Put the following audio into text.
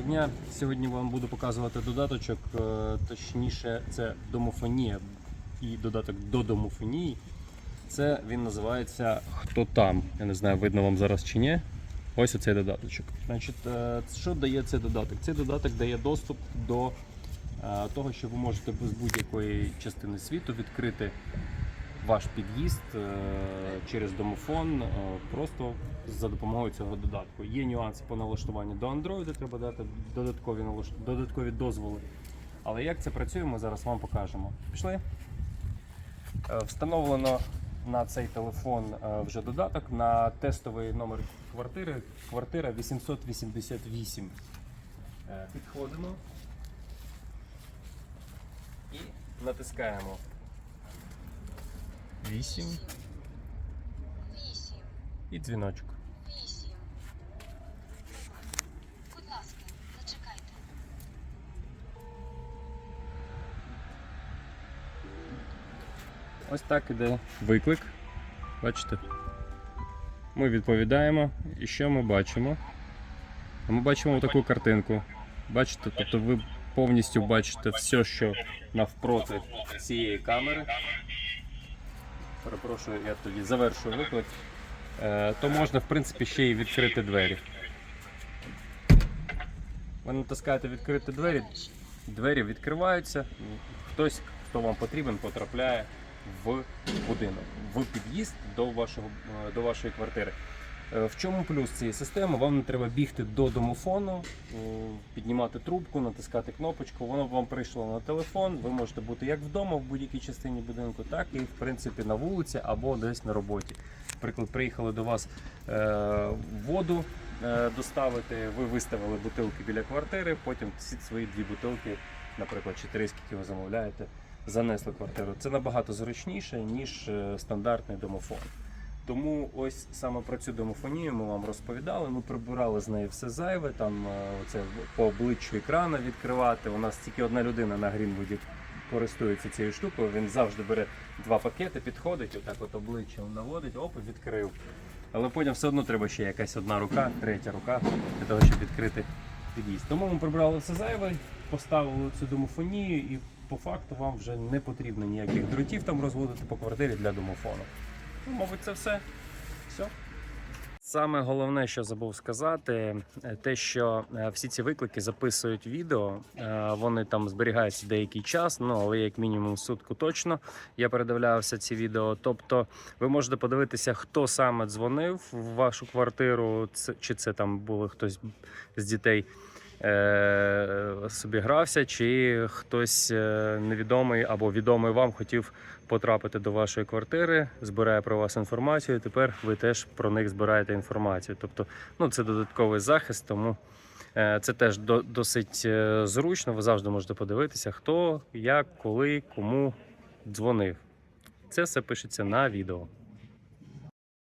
Доброго дня. Сьогодні вам буду показувати додаточок, е, точніше, це домофонія і додаток до домофонії. Це він називається Хто там. Я не знаю, видно вам зараз чи ні. Ось оцей додаточок. Значить, е, що дає цей додаток? Цей додаток дає доступ до е, того, що ви можете без будь-якої частини світу відкрити ваш під'їзд е, через домофон е, просто за допомогою цього додатку. Є нюанси по налаштуванню до Android, треба дати додаткові налаш... додаткові дозволи. Але як це працює, ми зараз вам покажемо. Пішли. Е, Встановлено на цей телефон вже додаток на тестовий номер квартири. Квартира 888. Е, Підходимо і натискаємо 8 і дзвіночок. Будь ласка, зачекайте. Ось так іде виклик. Бачите? Ми відповідаємо. І що ми бачимо? Ми бачимо таку картинку. Бачите, тобто ви повністю бачите все, що навпроти цієї камери. Перепрошую, я тоді завершую виклик. Е, То можна, в принципі, ще й відкрити двері. Ви натискаєте відкрити двері, двері відкриваються. Хтось, хто вам потрібен, потрапляє в будинок, в під'їзд до, вашого, е, до вашої квартири. Е, В чому плюс цієї системи? Вам не треба бігти до домофону, е, піднімати трубку, натискати кнопочку. Воно вам прийшло на телефон. Ви можете бути як вдома в будь-якій частині будинку, так і в принципі на вулиці або десь на роботі. Наприклад, приїхали до вас е, воду е, доставити, ви виставили бутилки біля квартири, потім ці свої дві бутилки, наприклад, чи три, скільки ви замовляєте, занесли квартиру. Це набагато зручніше, ніж е, стандартний домофон. Тому ось саме про цю домофонію ми вам розповідали. Ми прибирали з неї все зайве. Там е, оце по обличчю екрана відкривати. У нас тільки одна людина на Грінвуді користується цією штукою. Він завжди бере два пакети, підходить, отак от обличчям наводить, оп, відкрив. Але потім все одно треба ще якась одна рука, третя рука для того, щоб відкрити під'їзд. Тому ми прибрали все зайве, поставили цю домофонію і по факту вам вже не потрібно ніяких дротів там розводити по квартирі для домофону. Ну, мабуть, це все. Все. Саме головне, що забув сказати, е, те, що е, всі ці виклики записують відео, е, вони там зберігаються деякий час, ну але як мінімум сутку точно. Я передивлявся ці відео. Тобто, ви можете подивитися, хто саме дзвонив в вашу квартиру, чи це там були хтось з дітей. Е, Собі грався, чи хтось е, невідомий або відомий вам хотів потрапити до вашої квартири, збирає про вас інформацію. Тепер ви теж про них збираєте інформацію. Тобто, ну це додатковий захист, тому е, це теж досить зручно. Ви завжди можете подивитися, хто, як, коли, кому дзвонив. Це все пишеться на відео.